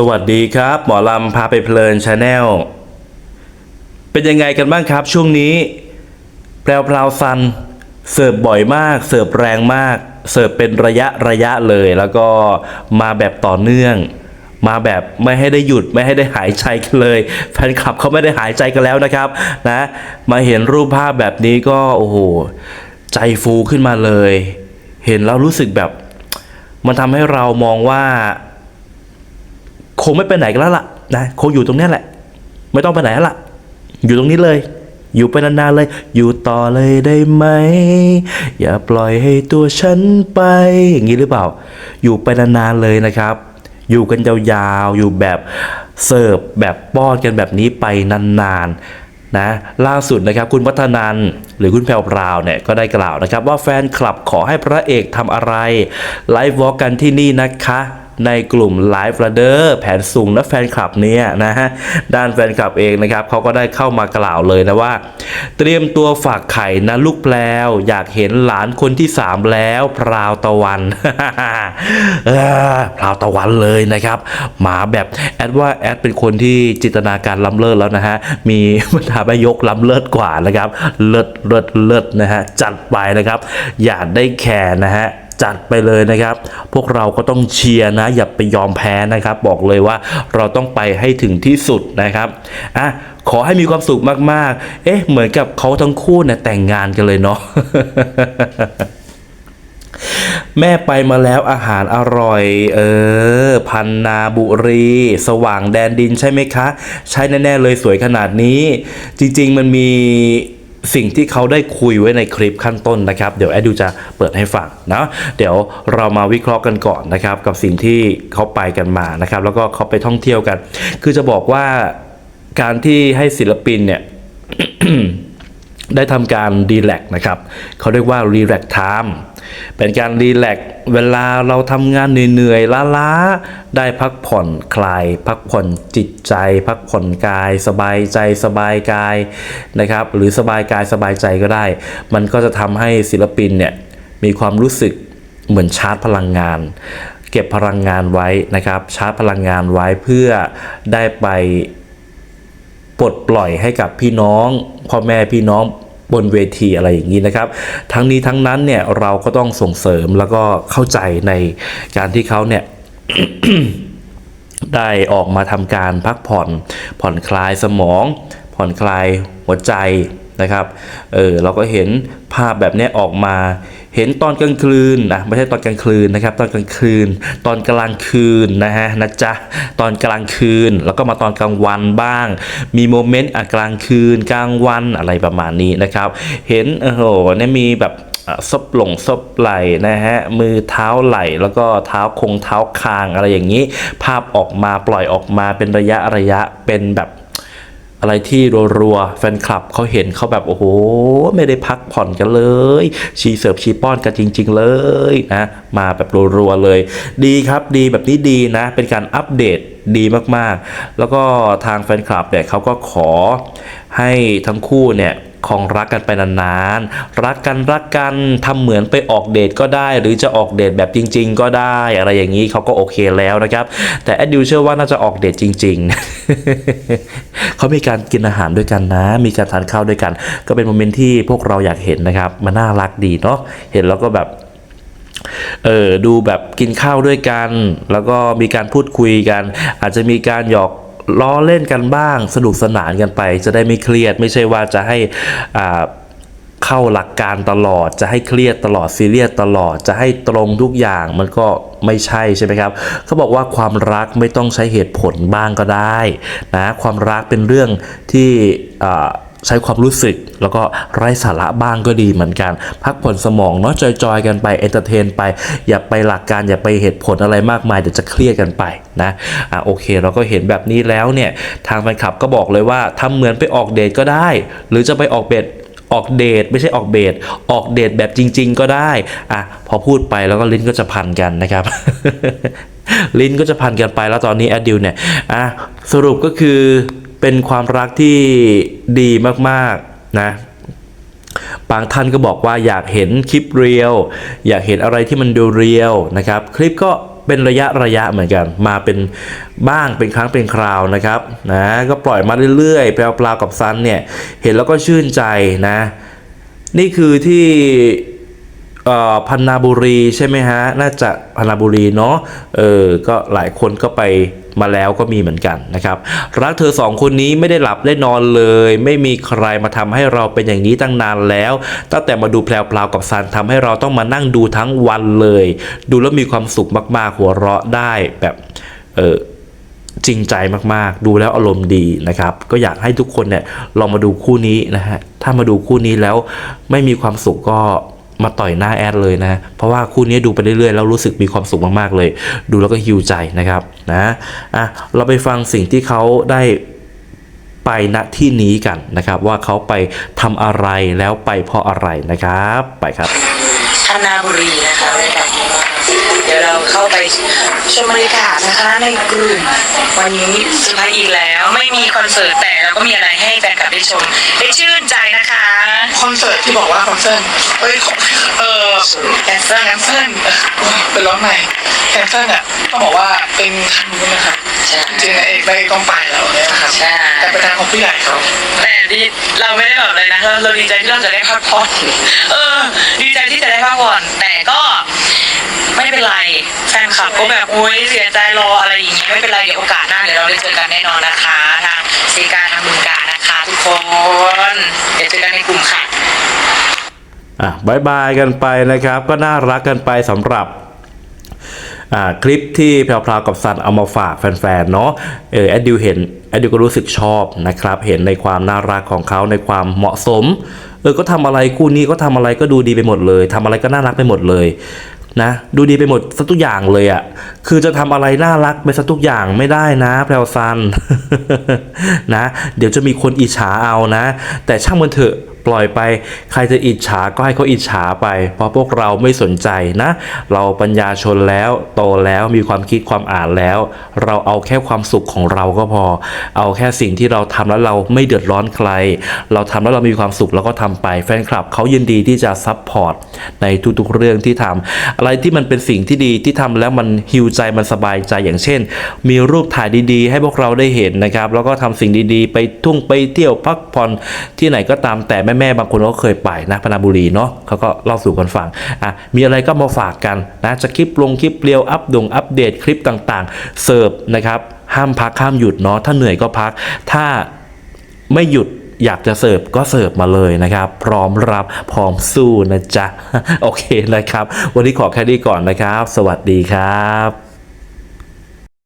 สวัสดีครับ หมอลำพาไปเพลินชาแนลเป็นยังไงกันบ้างครับ ช่วงนี้แพรวพราวซัน เสิร์ฟบ่อยมาก เสิร์ฟแรงมาก เสิร์ฟเป็นระยะระยะเลย แล้วก็มาแบบต่อเนื่อง มาแบบไม่ให้ได้หยุดไม่ให้ได้หายใจกันเลย แฟนคลับเขาไม่ได้หายใจกันแล้วนะครับนะมาเห็นรูปภาพแบบนี้ก็โอ้โหใจฟูขึ้นมาเลย เห็นแล้วรู้สึกแบบ มันทำให้เรามองว่า งไม่ไปไหนกันแล้วล่ะนะคงอยู่ตรงนี้แหละ ไม่ต้องไปไหนแล้วล่ะ อยู่ตรงนี้เลย อยู่ไปนานๆเลย อยู่ต่อเลยได้ไหม อย่าปล่อยให้ตัวฉันไป อย่างนี้หรือเปล่า อยู่ไปนานๆเลยนะครับ อยู่กันยาวๆ อยู่แบบเสิร์ฟแบบป้อนกันแบบนี้ไปนานๆนะล่าสุดนะครับคุณวัฒนันหรือคุณแพรวพราวเนี่ยก็ได้กล่าวนะครับ ว่าแฟนคลับขอให้พระเอกทำอะไรไลฟ์วอล์กกันที่นี่นะคะ ในกลุ่มไลฟ์ r เดอร์แผนสูงและแฟนคลับเนี่ยนะฮะด้านแฟนคลับเองนะครับเขาก็ได้เข้ามากล่าวเลยนะว่า เตรียมตัวฝากไข่นะลูกแปลว อยากเห็นหลานคนที่ 3 แล้วพราวตะวันพราวตะวันเลยนะครับหมาแบบแอดว่าแอดเป็นคนที่จินตนาการล้ำเลิศแล้วนะฮะมีบรรดาแม่ยกล้ำเลิศกว่านะครับเลิศเลิศเลิศนะฮะจัดไปนะครับ อย่าได้แคร์นะฮะ จัดไปเลยนะครับ พวกเราก็ต้องเชียร์นะ อย่าไปยอมแพ้นะครับ บอกเลยว่าเราต้องไปให้ถึงที่สุดนะครับอะขอให้มีความสุขมากๆ เอ๊ะ เหมือนกับเขาทั้งคู่เนี่ยแต่งงานกันเลยเนาะแม่ไปมาแล้วอาหารอร่อย เออ พันนาบุรี สว่างแดนดินใช่ไหมคะ ใช่แน่ ๆ เลยสวยขนาดนี้ จริง ๆ มันมี สิ่งที่เขาได้คุยไว้ในคลิปขั้นต้นนะครับ เดี๋ยวแอดดูจะเปิดให้ฟังนะเดี๋ยวเรามาวิเคราะห์กันก่อนนะครับกับสิ่งที่เขาไปกันมานะครับ แล้วก็เขาไปท่องเที่ยวกัน คือจะบอกว่าการที่ให้ศิลปินเนี่ยได้ทำการรีแลกนะครับเขาเรียกว่ารีแลกไทม์ เป็นการรีแลกซ์เวลาเราทำงานเหนื่อยๆล้าๆ ได้พักผ่อนคลาย พักผ่อนจิตใจ พักผ่อนกาย สบายใจสบายกายนะครับ หรือสบายกายสบายใจก็ได้ มันก็จะทำให้ศิลปินเนี่ยมีความรู้สึกเหมือนชาร์จพลังงาน เก็บพลังงานไว้นะครับ ชาร์จพลังงานไว้เพื่อได้ไปปลดปล่อยให้กับพี่น้องพ่อแม่พี่น้อง บนเวทีอะไรอย่างนี้นะครับ ทั้งนี้ทั้งนั้นเนี่ยเราก็ต้องส่งเสริมแล้วก็เข้าใจในการที่เขาเนี่ยได้ออกมาทำการพักผ่อน ผ่อนคลายสมอง ผ่อนคลายหัวใจนะครับ เออเราก็เห็นภาพแบบนี้ออกมา เห็นตอนกลางคืนนะไม่ใช่ตอนกลางคืนนะครับ ตอนกลางคืน ตอนกลางคืนนะฮะนะจ๊ะตอนกลางคืน แล้วก็มาตอนกลางวันบ้าง มีโมเมนต์อะกลางคืน กลางวันอะไรประมาณนี้นะครับ เห็นโอ้โหเนี่ยมีแบบซบหลงซบไหลนะฮะมือเท้าไหลแล้วก็เท้าคงเท้าคางอะไรอย่างนี้ ภาพออกมาปล่อยออกมาเป็นระยะระยะเป็นแบบ อะไรที่รัวๆแฟนคลับเขาเห็นเขาแบบ โอ้โห ไม่ได้พักผ่อนกันเลย ชีเสิร์ฟชีป้อนกันจริง ๆ เลยนะ มาแบบรัวๆเลย ดีครับดีแบบนี้ดีนะ เป็นการอัปเดตดีมากๆ แล้วก็ทางแฟนคลับเนี่ยเขาก็ขอให้ทั้งคู่เนี่ย คองรักกันไปนานๆ รักกันรักกันทำเหมือนไปออกเดทก็ได้ หรือจะออกเดทแบบจริง ๆ ก็ได้ อะไรอย่างนี้เขาก็โอเคแล้วนะครับ แต่แอดดิวเชื่อว่าน่าจะออกเดทจริง ๆ เขามีการกินอาหารด้วยกันนะ มีการทานข้าวด้วยกัน ก็เป็นโมเมนต์ที่พวกเราอยากเห็นนะครับ มันน่ารักดีเนาะ เห็นแล้วก็แบบเออดูแบบกินข้าวด้วยกัน แล้วก็มีการพูดคุยกัน อาจจะมีการหยอก ล้อเล่นกันบ้าง สนุกสนานกันไป จะได้ไม่เครียด ไม่ใช่ว่าจะให้อ่าเข้าหลักการตลอด จะให้เครียดตลอดซีเรียสตลอด จะให้ตรงทุกอย่างมันก็ไม่ใช่ใช่ไหมครับเขาบอกว่าความรักไม่ต้องใช้เหตุผลบ้างก็ได้นะความรักเป็นเรื่องที่อ่า ใช้ความรู้สึก แล้วก็ไร้สาระบ้างก็ดีเหมือนกัน พักผ่อนสมองเนาะจอยๆกันไปเอนเตอร์เทนไป อย่าไปหลักการอย่าไปเหตุผลอะไรมากมายเดี๋ยวจะเครียดกันไปนะอะโอเค เราก็เห็นแบบนี้แล้วเนี่ยทางแฟนคลับก็บอกเลยว่าทำเหมือนไปออกเดทก็ได้ หรือจะไปออกเบทออกเดทไม่ใช่ออกเบทออกเดทแบบจริง ๆ ก็ได้อะพอพูดไปแล้วก็ลิ้นก็จะพันกันนะครับ ลิ้นก็จะพันกันไปแล้วตอนนี้แอดดิวเนี่ยอะสรุปก็คือ เป็นความรักที่ดีมากๆนะบางท่านก็บอกว่าอยากเห็นคลิปเรียว อยากเห็นอะไรที่มันดูเรียวนะครับ คลิปก็เป็นระยะระยะเหมือนกัน มาเป็นบ้างเป็นครั้งเป็นคราวนะครับนะก็ปล่อยมาเรื่อยๆแปลวปลากับซันเนี่ยเห็นแล้วก็ชื่นใจนะ นี่คือที่ พันนาบุรีใช่ไหมฮะ น่าจะพันนาบุรีเนาะ เออ ก็หลายคนก็ไปมาแล้วก็มีเหมือนกันนะครับ รักเธอสองคนนี้ไม่ได้หลับได้นอนเลย ไม่มีใครมาทำให้เราเป็นอย่างนี้ตั้งนานแล้ว ตั้งแต่มาดูแพลวพลวกับซันทำให้เราต้องมานั่งดูทั้งวันเลย ดูแล้วมีความสุขมากๆ หัวเราะได้แบบ เออจริงใจมากๆ ดูแล้วอารมณ์ดีนะครับ ก็อยากให้ทุกคนเนี่ยลองมาดูคู่นี้นะฮะ ถ้ามาดูคู่นี้แล้วไม่มีความสุขก็ มาต่อยหน้าแอดเลยนะ เพราะว่าคู่นี้ดูไปเรื่อยๆ แล้วรู้สึกมีความสุขมากๆเลย ดูแล้วก็ฮิวใจนะครับนะอะเราไปฟังสิ่งที่เขาได้ไปณที่นี้กันนะครับ ว่าเขาไปทำอะไรแล้วไปเพราะอะไรนะครับ ไปครับธนาบุรีนะคะบรรยากาศดีมากเดี๋ยวเราเข้าไป ชมบรรยากาศนะคะในกลุ่มวันนี้สุดท้ายอีกแล้วไม่มีคอนเสิร์ตแต่เราก็มีอะไรให้แฟนคลับได้ชมได้ชื่นใจนะคะคอนเสิร์ตที่บอกว่าคอนเสิร์ตเอ้ยของเออแดนเซอร์แคนเซิลเป็นร้องใหม่แคนเซิลเนี่ยต้องบอกว่าเป็นทางนู้นนะครับใช่จริงๆนายเอกได้ต้องไปแล้วเนี่ยนะครับใช่แต่เป็นทางของผู้ใหญ่เขาแต่ดีเราไม่ได้แบบเลยนะเราเราดีใจที่เราจะได้พักผ่อนเออ ดีใจที่จะได้พักผ่อนแต่ก็ ไม่เป็นไรแฟนคลับก็แบบอุ้ยเสียใจรออะไรอย่างงี้ไม่เป็นไรเดี๋ยวโอกาสหน้าเดี๋ยวเราได้เจอกันแน่นอนนะคะทางซีการทางบึงการนะคะทุกคนเดี๋ยวเจอกันในกลุ่มค่ะอะบายบายกันไปนะครับ ก็น่ารักกันไปสำหรับอ่าคลิปที่แพรวพราวกับซันเอามาฝากแฟนๆเนาะเออแอดดิวเห็นแอดดิวก็รู้สึกชอบนะครับ เห็นในความน่ารักของเขาในความเหมาะสมเออก็ทำอะไรคู่นี้ก็ทำอะไรก็ดูดีไปหมดเลยทำอะไรก็น่ารักไปหมดเลย นะดูดีไปหมดสักทุกอย่างเลยอะ่ะคือจะทำอะไรน่ารักไปสักทุกอย่างไม่ได้นะแพรวซันนะ เดี๋ยวจะมีคนอิจฉาเอานะ แต่ช่างมันเถอะ ปล่อยไป ใครจะอิจฉาก็ให้เขาอิจฉาไป เพราะพวกเราไม่สนใจนะ เราปัญญาชนแล้วโตแล้วมีความคิดความอ่านแล้ว เราเอาแค่ความสุขของเราก็พอ เอาแค่สิ่งที่เราทำแล้วเราไม่เดือดร้อนใคร เราทำแล้วเรามีความสุขแล้วก็ทำไปแฟนคลับเขายินดีที่จะซัพพอร์ตในทุกๆเรื่องที่ทำอะไรที่มันเป็นสิ่งที่ดีที่ทำแล้วมันฮิวใจมันสบายใจอย่างเช่น มีรูปถ่ายดีๆ ให้พวกเราได้เห็นนะครับ แล้วก็ทำสิ่งดีๆ ไปทุ่งไปเที่ยวพักผ่อนที่ไหนก็ตามแต่แม่ๆบางคนก็เคยไปนะพนาบุรีเนาะเขาก็เล่าสู่กันฟังอะมีอะไรก็มาฝากกันนะจะคลิปลงคลิปเรียวอัปดงอัปเดตคลิปต่างๆ เสิร์ฟนะครับห้ามพักห้ามหยุดเนาะถ้าเหนื่อยก็พัก ถ้าไม่หยุดอยากจะเสิร์ฟก็เสิร์ฟมาเลยนะครับ พร้อมรับพร้อมสู้นะจ๊ะ โอเคนะครับ วันนี้ขอแค่นี้ก่อนนะครับ สวัสดีครับ